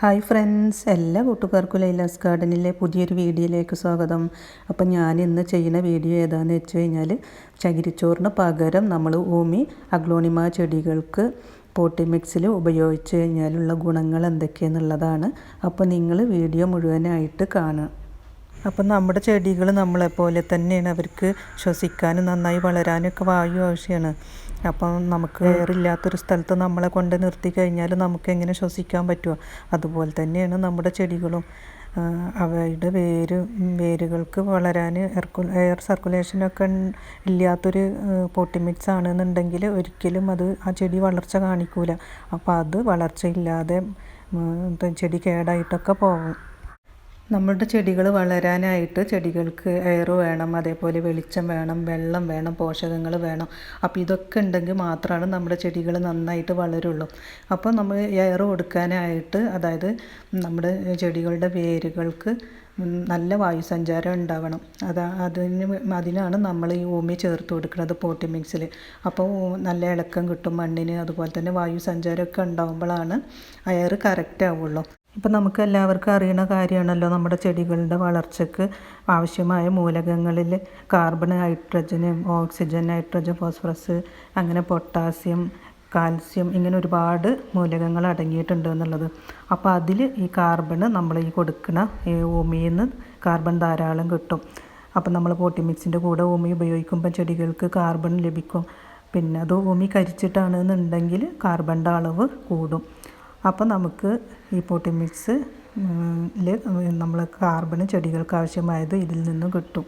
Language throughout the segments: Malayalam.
ഹായ് ഫ്രണ്ട്സ് എല്ലാ കൂട്ടുകാർക്കും ലൈലാസ് ഗാർഡനിലെ പുതിയൊരു വീഡിയോയിലേക്ക് സ്വാഗതം. അപ്പം ഞാൻ ഇന്ന് ചെയ്യുന്ന വീഡിയോ ഏതാണെന്ന് വെച്ച് കഴിഞ്ഞാൽ ചകിരിച്ചോറിന് പകരം നമ്മൾ ഊമി അഗ്ലോണിമ ചെടികൾക്ക് പോട്ടി മിക്സിൽ ഉപയോഗിച്ച് കഴിഞ്ഞാലുള്ള ഗുണങ്ങൾ എന്തൊക്കെയെന്നുള്ളതാണ്. അപ്പോൾ നിങ്ങൾ വീഡിയോ മുഴുവനായിട്ട് കാണുക. അപ്പം നമ്മുടെ ചെടികൾ നമ്മളെപ്പോലെ തന്നെയാണ് അവർക്ക് ശ്വസിക്കാനും നന്നായി വളരാനൊക്കെ വായു ആവശ്യമാണ് അപ്പം നമുക്ക് എയറില്ലാത്തൊരു സ്ഥലത്ത് നമ്മളെ കൊണ്ട് നിർത്തി കഴിഞ്ഞാൽ നമുക്ക് എങ്ങനെ ശ്വസിക്കാൻ പറ്റുമോ അതുപോലെ തന്നെയാണ് നമ്മുടെ ചെടികളും. അവയുടെ വേര് വേരുകൾക്ക് വളരാൻ എയർക്കു എയർ സർക്കുലേഷനൊക്കെ ഇല്ലാത്തൊരു പോട്ടി മിക്സ് ആണെന്നുണ്ടെങ്കിൽ ഒരിക്കലും അത് ആ ചെടി വളർച്ച കാണിക്കൂല. അപ്പോൾ അത് വളർച്ചയില്ലാതെ ചെടി കേടായിട്ടൊക്കെ പോകും. നമ്മളുടെ ചെടികൾ വളരാനായിട്ട് ചെടികൾക്ക് എയർ വേണം അതേപോലെ വെളിച്ചം വേണം വെള്ളം വേണം പോഷകങ്ങൾ വേണം. അപ്പോൾ ഇതൊക്കെ ഉണ്ടെങ്കിൽ മാത്രമാണ് നമ്മുടെ ചെടികൾ നന്നായിട്ട് വളരുള്ളൂ. അപ്പോൾ നമ്മൾ എയർ കൊടുക്കാനായിട്ട് അതായത് നമ്മുടെ ചെടികളുടെ വേരുകൾക്ക് നല്ല വായുസഞ്ചാരം ഉണ്ടാവണം. അതാ അതിന് അതിനാണ് നമ്മൾ ഈ ഓമി ചേർത്ത് കൊടുക്കുന്നത് പോട്ടി മിക്സിൽ. അപ്പോൾ നല്ല ഇളക്കം കിട്ടും മണ്ണിന് അതുപോലെ തന്നെ വായു സഞ്ചാരമൊക്കെ ഉണ്ടാകുമ്പോഴാണ് എയർ കറക്റ്റ് ആവുള്ളൂ. ഇപ്പം നമുക്ക് എല്ലാവർക്കും അറിയുന്ന കാര്യമാണല്ലോ നമ്മുടെ ചെടികളുടെ വളർച്ചയ്ക്ക് ആവശ്യമായ മൂലകങ്ങളിൽ കാർബൺ ഹൈഡ്രജന് ഓക്സിജൻ നൈട്രജൻ ഫോസ്ഫറസ് അങ്ങനെ പൊട്ടാസ്യം കാൽസ്യം ഇങ്ങനെ ഒരുപാട് മൂലകങ്ങൾ അടങ്ങിയിട്ടുണ്ട് എന്നുള്ളത്. അപ്പോൾ അതിൽ ഈ കാർബൺ നമ്മൾ ഈ കൊടുക്കുന്ന ഈ ഭൂമിയിൽ നിന്ന് കാർബൺ ധാരാളം കിട്ടും. അപ്പം നമ്മൾ പോട്ടി മിക്സിന്റെ കൂടെ ഭൂമി ഉപയോഗിക്കുമ്പോൾ ചെടികൾക്ക് കാർബൺ ലഭിക്കും. പിന്നെ അത് ഭൂമി കരിച്ചിട്ടാണെന്നുണ്ടെങ്കിൽ കാർബണിന്റെ അളവ് കൂടും. അപ്പോൾ നമുക്ക് ഈ പോട്ടി മിക്സ് നമ്മൾ കാർബൺ ചെടികൾക്ക് ആവശ്യമായത് ഇതിൽ നിന്നും കിട്ടും.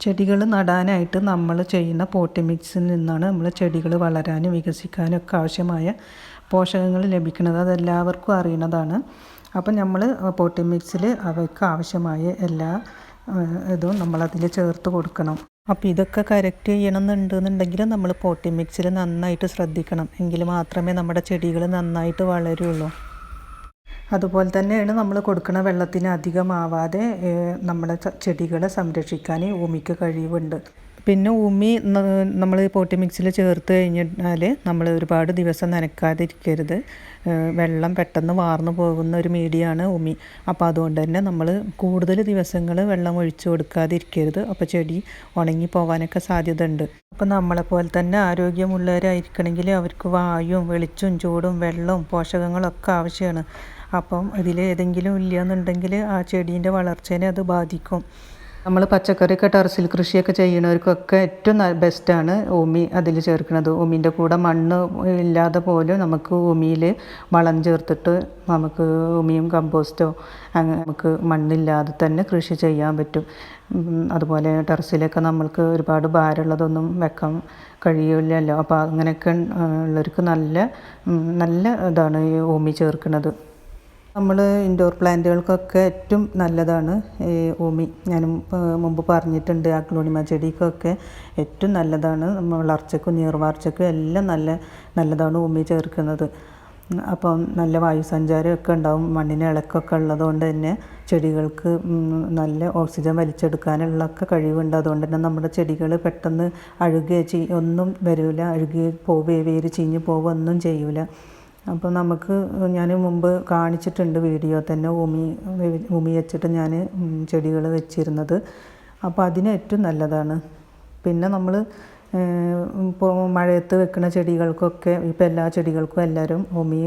ചെടികൾ നടാനായിട്ട് നമ്മൾ ചെയ്യുന്ന പോട്ടി മിക്സിൽ നിന്നാണ് നമ്മൾ ചെടികൾ വളരാനും വികസിക്കാനും ഒക്കെ ആവശ്യമായ പോഷകങ്ങൾ ലഭിക്കുന്നത്. അതെല്ലാവർക്കും അറിയുന്നതാണ്. അപ്പം നമ്മൾ പോട്ടി മിക്സിൽ അവയ്ക്ക് ആവശ്യമായ എല്ലാ ഇതും നമ്മളതിൽ ചേർത്ത് കൊടുക്കണം. അപ്പോൾ ഇതൊക്കെ കറക്റ്റ് ചെയ്യണമെന്നുണ്ടെന്നുണ്ടെങ്കിൽ നമ്മൾ പോട്ടി മിക്സിൽ നന്നായിട്ട് ശ്രദ്ധിക്കണം. എങ്കിൽ മാത്രമേ നമ്മുടെ ചെടികൾ നന്നായിട്ട് വളരുള്ളൂ. അതുപോലെ തന്നെയാണ് നമ്മൾ കൊടുക്കുന്ന വെള്ളത്തിന് അധികമാവാതെ നമ്മുടെ ചെടികളെ സംരക്ഷിക്കാൻ ഭൂമിക്ക് കഴിവുണ്ട്. പിന്നെ ഉമി നമ്മൾ പോട്ടി മിക്സിൽ ചേർത്ത് കഴിഞ്ഞാൽ നമ്മൾ ഒരുപാട് ദിവസം നനക്കാതിരിക്കരുത്. വെള്ളം പെട്ടെന്ന് വാർന്നു പോകുന്ന ഒരു മീഡിയമാണ് ഉമി അപ്പോൾ അതുകൊണ്ട് തന്നെ നമ്മൾ കൂടുതൽ ദിവസങ്ങൾ വെള്ളം ഒഴിച്ചു കൊടുക്കാതിരിക്കരുത്. അപ്പോൾ ചെടി ഉണങ്ങി പോകാനൊക്കെ സാധ്യത ഉണ്ട് അപ്പോൾ നമ്മളെപ്പോലെ തന്നെ ആരോഗ്യമുള്ളവരായിരിക്കണമെങ്കിൽ അവർക്ക് വായും വെളിച്ചും ചൂടും വെള്ളവും പോഷകങ്ങളൊക്കെ ആവശ്യമാണ് അപ്പം ഇതിൽ ഏതെങ്കിലും ഇല്ല എന്നുണ്ടെങ്കിൽ ആ ചെടീന്റെ വളർച്ചേനെ അത് ബാധിക്കും. നമ്മൾ പച്ചക്കറിയൊക്കെ ടെറസിൽ കൃഷിയൊക്കെ ചെയ്യുന്നവർക്കൊക്കെ ഏറ്റവും ബെസ്റ്റാണ് ഓമി അതിൽ ചേർക്കുന്നത്. ഓമീന്റെ കൂടെ മണ്ണ് ഇല്ലാതെ പോലും നമുക്ക് ഓമിയിൽ വളം ചേർത്തിട്ട് നമുക്ക് ഓമിയും കമ്പോസ്റ്റോ അങ്ങനെ നമുക്ക് മണ്ണില്ലാതെ തന്നെ കൃഷി ചെയ്യാൻ പറ്റും. അതുപോലെ ടെറസിലൊക്കെ നമ്മൾക്ക് ഒരുപാട് ഭാരമുള്ളതൊന്നും വെക്കാൻ കഴിയില്ലല്ലോ. അപ്പോൾ അങ്ങനെയൊക്കെ ഉള്ളവർക്ക് നല്ല നല്ല ഇതാണ് ഈ ഓമി ചേർക്കുന്നത്. നമ്മൾ ഇൻഡോർ പ്ലാന്റുകൾക്കൊക്കെ ഏറ്റവും നല്ലതാണ് ഈ ഓമി ഞാൻ മുമ്പ് പറഞ്ഞിട്ടുണ്ട് ആ ക്ലോണിമ ചെടിക്കൊക്കെ ഏറ്റവും നല്ലതാണ്. വളർച്ചയ്ക്കും നീർവാർച്ചയ്ക്കും എല്ലാം നല്ല നല്ലതാണ് ഓമി ചേർക്കുന്നത്. അപ്പം നല്ല വായുസഞ്ചാരമൊക്കെ ഉണ്ടാവും മണ്ണിന് ഇളക്കൊക്കെ ഉള്ളതുകൊണ്ട് തന്നെ ചെടികൾക്ക് നല്ല ഓക്സിജൻ വലിച്ചെടുക്കാനുള്ളൊക്കെ കഴിവുണ്ട്. അതുകൊണ്ട് തന്നെ നമ്മുടെ ചെടികൾ പെട്ടെന്ന് അഴുകുകയോ ചെയ് ഒന്നും വരില്ല അഴുകി പോവുകയോ വേര് ചീഞ്ഞ് പോവുക ഒന്നും ചെയ്യൂല. അപ്പോൾ നമുക്ക് ഞാൻ മുമ്പ് കാണിച്ചിട്ടുണ്ട് വീഡിയോ തന്നെ ഉമി ഉമി വെച്ചിട്ട് ഞാൻ ചെടികൾ വെച്ചിരുന്നത്. അപ്പോൾ അതിന് ഏറ്റവും നല്ലതാണ്. പിന്നെ നമ്മൾ ഇപ്പോൾ മഴയത്ത് വെക്കുന്ന ചെടികൾക്കൊക്കെ ഇപ്പോൾ എല്ലാ ചെടികൾക്കും എല്ലാവരും ഉമി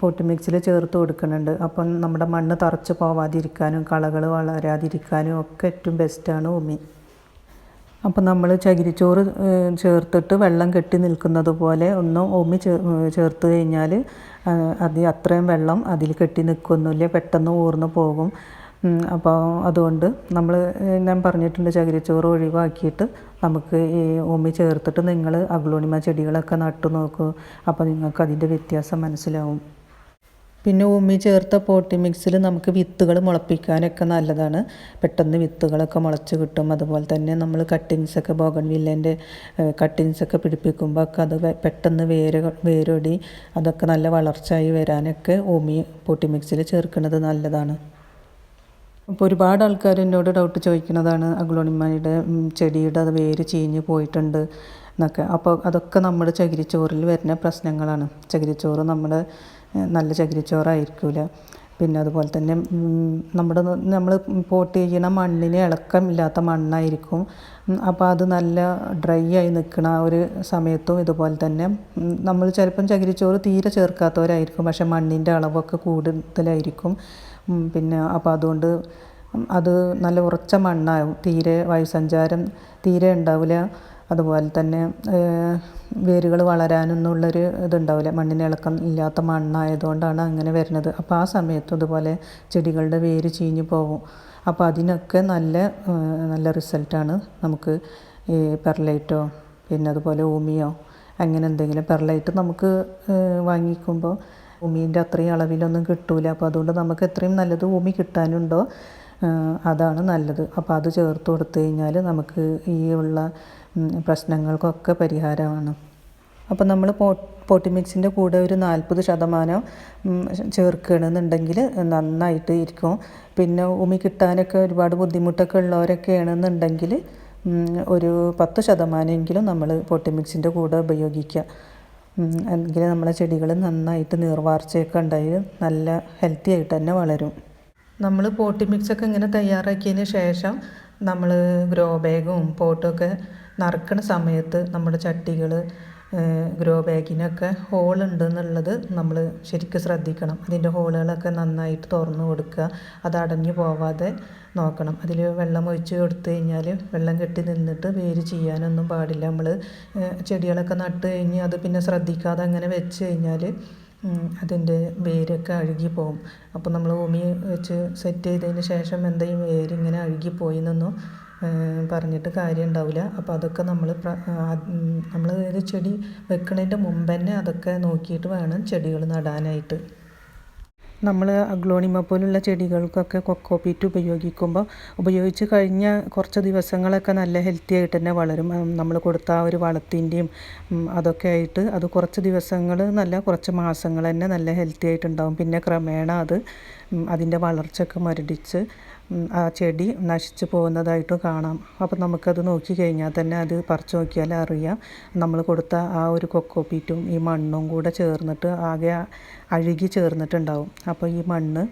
പൊട്ടി മിക്സിൽ ചേർത്ത് കൊടുക്കുന്നുണ്ട്. അപ്പം നമ്മുടെ മണ്ണ് തറച്ച് പോവാതിരിക്കാനും കളകൾ വളരാതിരിക്കാനും ഒക്കെ ഏറ്റവും ബെസ്റ്റാണ് ഉമി. അപ്പം നമ്മൾ ചകിരിച്ചോറ് ചേർത്തിട്ട് വെള്ളം കെട്ടി നിൽക്കുന്നത് പോലെ ഒന്ന് ഓമി ചേർ ചേർത്ത് കഴിഞ്ഞാൽ അത് അത്രയും വെള്ളം അതിൽ കെട്ടി നിൽക്കുന്നില്ല പെട്ടെന്ന് ഊർന്നു പോകും. അപ്പോൾ അതുകൊണ്ട് നമ്മൾ ഞാൻ പറഞ്ഞിട്ടുണ്ട് ചകിരിച്ചോറ് ഒഴിവാക്കിയിട്ട് നമുക്ക് ഈ ഉമി ചേർത്തിട്ട് നിങ്ങൾ അഗ്ലോണിമ ചെടികളൊക്കെ നട്ടു നോക്കൂ. അപ്പോൾ നിങ്ങൾക്ക് അതിന്റെ വ്യത്യാസം മനസ്സിലാവും. പിന്നെ ഉമ്മി ചേർത്ത പോട്ടി മിക്സിൽ നമുക്ക് വിത്തുകൾ മുളപ്പിക്കാനൊക്കെ നല്ലതാണ്. പെട്ടെന്ന് വിത്തുകളൊക്കെ മുളച്ച് കിട്ടും. അതുപോലെ തന്നെ നമ്മൾ കട്ടിങ്സൊക്കെ ബോഗൺ വില്ലേന്റെ കട്ടിങ്സൊക്കെ പിടിപ്പിക്കുമ്പോൾ ഒക്കെ അത് പെട്ടെന്ന് വേര് വേരൊടി അതൊക്കെ നല്ല വളർച്ചയായി വരാനൊക്കെ ഉമ്മി പോട്ടി മിക്സിൽ ചേർക്കുന്നത് നല്ലതാണ്. അപ്പോൾ ഒരുപാട് ആൾക്കാർ എന്നോട് ഡൗട്ട് ചോദിക്കുന്നതാണ് അഗ്ലോണിമയുടെ ഉം, ചെടിയുടെ അത് വേര് ചീഞ്ഞ് പോയിട്ടുണ്ട് എന്നൊക്കെ. അപ്പോൾ അതൊക്കെ നമ്മുടെ ചകിരിച്ചോറിൽ വരുന്ന പ്രശ്നങ്ങളാണ്. ചകിരിച്ചോറ് നമ്മുടെ നല്ല ചകിരിച്ചോറായിരിക്കില്ല പിന്നെ അതുപോലെ തന്നെ നമ്മുടെ നമ്മൾ പോട്ട് ചെയ്യണ മണ്ണിന് ഇളക്കമില്ലാത്ത മണ്ണായിരിക്കും. അപ്പോൾ അത് നല്ല ഡ്രൈ ആയി നിൽക്കുന്ന ആ ഒരു സമയത്തും ഇതുപോലെ തന്നെ നമ്മൾ ചിലപ്പം ചകിരിച്ചോറ് തീരെ ചേർക്കാത്തവരായിരിക്കും. പക്ഷേ മണ്ണിന്റെ അളവൊക്കെ കൂടുതലായിരിക്കും. പിന്നെ അപ്പോൾ അതുകൊണ്ട് അത് നല്ല ഉറച്ച മണ്ണാവും. തീരെ വായുസഞ്ചാരം തീരെ ഉണ്ടാവില്ല. അതുപോലെ തന്നെ വേരുകൾ വളരാനൊന്നുള്ളൊരു ഇതുണ്ടാവില്ല. മണ്ണിനിളക്കം ഇല്ലാത്ത മണ്ണായതുകൊണ്ടാണ് അങ്ങനെ വരുന്നത്. അപ്പോൾ ആ സമയത്തും ഇതുപോലെ ചെടികളുടെ വേര് ചീഞ്ഞു പോകും. അപ്പോൾ അതിനൊക്കെ നല്ല നല്ല റിസൾട്ടാണ് നമുക്ക് ഈ പെർലൈറ്റോ പിന്നെ അതുപോലെ ഊമിയോ അങ്ങനെ എന്തെങ്കിലും പെർലൈറ്റ് നമുക്ക് വാങ്ങിക്കുമ്പോൾ ഊമീന്റെ അത്രയും അളവിലൊന്നും കിട്ടൂല. അപ്പോൾ അതുകൊണ്ട് നമുക്ക് എത്രയും നല്ലത് ഊമി കിട്ടാനുണ്ടോ? അതാണ് നല്ലത്. അപ്പോൾ അത് ചേർത്ത് കൊടുത്തു കഴിഞ്ഞാൽ നമുക്ക് ഈ ഉള്ള പ്രശ്നങ്ങൾക്കൊക്കെ പരിഹാരമാണ്. അപ്പോൾ നമ്മൾ പോട്ടി മിക്സിന്റെ കൂടെ ഒരു നാൽപ്പത് ശതമാനം ചേർക്കുകയാണെന്നുണ്ടെങ്കിൽ നന്നായിട്ട് ഇരിക്കും. പിന്നെ ഉമി കിട്ടാനൊക്കെ ഒരുപാട് ബുദ്ധിമുട്ടൊക്കെ ഉള്ളവരൊക്കെയാണെന്നുണ്ടെങ്കിൽ ഒരു പത്ത് ശതമാനമെങ്കിലും നമ്മൾ പോട്ടി മിക്സിന്റെ കൂടെ ഉപയോഗിക്കുക എങ്കിൽ നമ്മളെ ചെടികൾ നന്നായിട്ട് നീർവാർച്ചയൊക്കെ ഉണ്ടായി നല്ല ഹെൽത്തി ആയിട്ട് തന്നെ വളരും. നമ്മൾ പോട്ടി മിക്സൊക്കെ ഇങ്ങനെ തയ്യാറാക്കിയതിന് ശേഷം നമ്മൾ ഗ്രോ ബാഗും പോട്ടൊക്കെ നറുക്കണ സമയത്ത് നമ്മുടെ ചട്ടികൾ ഗ്രോ ബാഗിനൊക്കെ ഹോൾ ഉണ്ടെന്നുള്ളത് നമ്മൾ ശരിക്കും ശ്രദ്ധിക്കണം. അതിന്റെ ഹോളുകളൊക്കെ നന്നായിട്ട് തുറന്നു കൊടുക്കുക. അത് അടഞ്ഞു പോവാതെ നോക്കണം. അതിൽ വെള്ളം ഒഴിച്ച് കൊടുത്തു കഴിഞ്ഞാൽ വെള്ളം കെട്ടി നിന്നിട്ട് വേര് ചെയ്യാനൊന്നും പാടില്ല. നമ്മൾ ചെടികളൊക്കെ നട്ട് കഴിഞ്ഞ് അത് പിന്നെ ശ്രദ്ധിക്കാതെ അങ്ങനെ വെച്ച് കഴിഞ്ഞാൽ അതിന്റെ വേരൊക്കെ അഴുകി പോകും അപ്പോൾ നമ്മൾ ഭൂമി വെച്ച് സെറ്റ് ചെയ്തതിന് ശേഷം എന്തെങ്കിലും വേരിങ്ങനെ അഴുകിപ്പോയി എന്നൊന്നും പറഞ്ഞിട്ട് കാര്യം ഉണ്ടാവില്ല അപ്പോൾ അതൊക്കെ നമ്മൾ നമ്മൾ ഒരു ചെടി വെക്കുന്നതിന്റെ മുമ്പ് തന്നെ അതൊക്കെ നോക്കിയിട്ട് വേണം ചെടികൾ നടാനായിട്ട്. നമ്മൾ അഗ്ലോണിമ പോലുള്ള ചെടികൾക്കൊക്കെ കൊക്കോ പീറ്റ് ഉപയോഗിക്കുമ്പോൾ ഉപയോഗിച്ച് കഴിഞ്ഞ കുറച്ച് ദിവസങ്ങളൊക്കെ നല്ല ഹെൽത്തി ആയിട്ട് തന്നെ വളരും. നമ്മൾ കൊടുത്ത ആ ഒരു വളത്തിന്റെയും അതൊക്കെ ആയിട്ട് അത് കുറച്ച് ദിവസങ്ങൾ നല്ല കുറച്ച് മാസങ്ങൾ തന്നെ നല്ല ഹെൽത്തി ആയിട്ടുണ്ടാവും. പിന്നെ ക്രമേണ അത് അതിന്റെ വളർച്ചയൊക്കെ മരടിച്ച് ആ ചെടി നശിച്ചു പോകുന്നതായിട്ട് കാണാം. അപ്പോൾ നമുക്കത് നോക്കി കഴിഞ്ഞാൽ തന്നെ അത് പറിച്ചു നോക്കിയാൽ അറിയാം. നമ്മൾ കൊടുത്ത ആ ഒരു കൊക്കോപ്പീറ്റും ഈ മണ്ണും കൂടെ ചേർന്നിട്ട് ആകെ അഴുകി ചേർന്നിട്ടുണ്ടാവും. അപ്പോൾ ഈ മണ്ണ്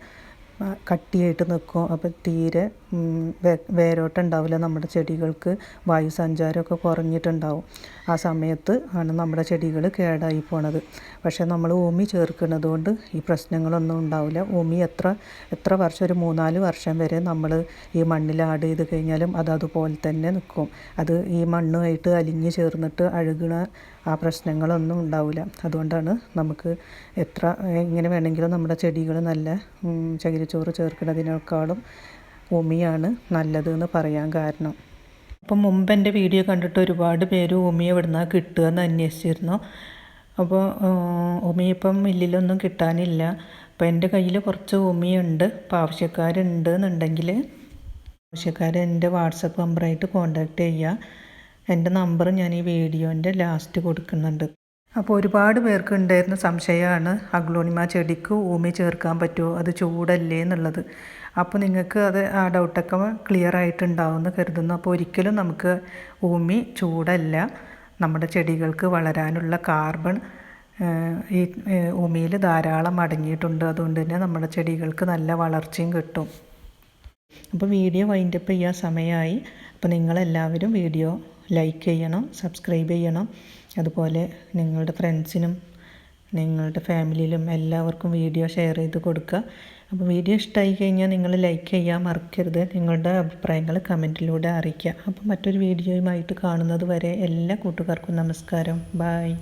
കട്ടിയായിട്ട് നിൽക്കും. അപ്പോൾ തീരെ വേരോട്ടം ഉണ്ടാവില്ല നമ്മുടെ ചെടികൾക്ക് വായു സഞ്ചാരമൊക്കെ കുറഞ്ഞിട്ടുണ്ടാവും. ആ സമയത്ത് ആണ് നമ്മുടെ ചെടികൾ കേടായി പോണത്. പക്ഷേ നമ്മൾ ഓമി ചേർക്കുന്നത് കൊണ്ട് ഈ പ്രശ്നങ്ങളൊന്നും ഉണ്ടാവില്ല. ഓമി എത്ര എത്ര വർഷം ഒരു മൂന്നാൽ വർഷം വരെ നമ്മൾ ഈ മണ്ണിൽ ആഡ് ചെയ്ത് കഴിഞ്ഞാലും അത് അതുപോലെ തന്നെ നിൽക്കും അത് ഈ മണ്ണുമായിട്ട് അലിഞ്ഞ് ചേർന്നിട്ട് അഴുകണ ആ പ്രശ്നങ്ങളൊന്നും ഉണ്ടാവില്ല. അതുകൊണ്ടാണ് നമുക്ക് എത്ര എങ്ങനെ വേണമെങ്കിലും നമ്മുടെ ചെടികൾ നല്ല ചകിരിച്ചോറ് ചേർക്കുന്നതിനേക്കാളും ഉമിയാണ് നല്ലത് എന്ന് പറയാൻ കാരണം. അപ്പം മുമ്പ് എന്റെ വീഡിയോ കണ്ടിട്ട് ഒരുപാട് പേര് ഉമി എവിടുന്നാ കിട്ടുക എന്ന് അന്വേഷിച്ചിരുന്നു. അപ്പോൾ ഉമി ഇപ്പം മില്ലിലൊന്നും കിട്ടാനില്ല. അപ്പോൾ എന്റെ കയ്യിൽ കുറച്ച് ഉമിയുണ്ട്. അപ്പോൾ ആവശ്യക്കാരുണ്ട് എന്നുണ്ടെങ്കിൽ ആവശ്യക്കാർ എന്റെ വാട്സപ്പ് നമ്പറായിട്ട് കോൺടാക്റ്റ് ചെയ്യുക. എന്റെ നമ്പർ ഞാൻ ഈ വീഡിയോന്റെ ലാസ്റ്റ് കൊടുക്കുന്നുണ്ട്. അപ്പോൾ ഒരുപാട് പേർക്ക് ഉണ്ടായിരുന്ന സംശയമാണ് അഗ്ലോണിമ ചെടിക്ക് ഊമി ചേർക്കാൻ പറ്റുമോ? അത് ചൂടല്ലേ എന്നുള്ളത്. അപ്പോൾ നിങ്ങൾക്ക് അത് ആ ഡൗട്ടൊക്കെ ക്ലിയർ ആയിട്ടുണ്ടാവുമെന്ന് കരുതുന്നു. അപ്പോൾ ഒരിക്കലും നമുക്ക് ഊമി ചൂടല്ല. നമ്മുടെ ചെടികൾക്ക് വളരാനുള്ള കാർബൺ ഈ ഉമിയിൽ ധാരാളം അടങ്ങിയിട്ടുണ്ട്. അതുകൊണ്ട് തന്നെ നമ്മുടെ ചെടികൾക്ക് നല്ല വളർച്ചയും കിട്ടും. അപ്പോൾ വീഡിയോ വൈൻഡപ്പ് ചെയ്യാൻ സമയമായി. അപ്പോൾ നിങ്ങളെല്ലാവരും വീഡിയോ ലൈക്ക് ചെയ്യണം സബ്സ്ക്രൈബ് ചെയ്യണം. അതുപോലെ നിങ്ങളുടെ ഫ്രണ്ട്സിനും നിങ്ങളുടെ ഫാമിലിയിലും എല്ലാവർക്കും വീഡിയോ ഷെയർ ചെയ്ത് കൊടുക്കുക. അപ്പോൾ വീഡിയോ ഇഷ്ടമായി കഴിഞ്ഞാൽ നിങ്ങൾ ലൈക്ക് ചെയ്യാൻ മറക്കരുത്. നിങ്ങളുടെ അഭിപ്രായങ്ങൾ കമന്റിലൂടെ അറിയിക്കുക. അപ്പോൾ മറ്റൊരു വീഡിയോയുമായിട്ട് കാണുന്നത് വരെ എല്ലാ കൂട്ടുകാർക്കും നമസ്കാരം. ബായ്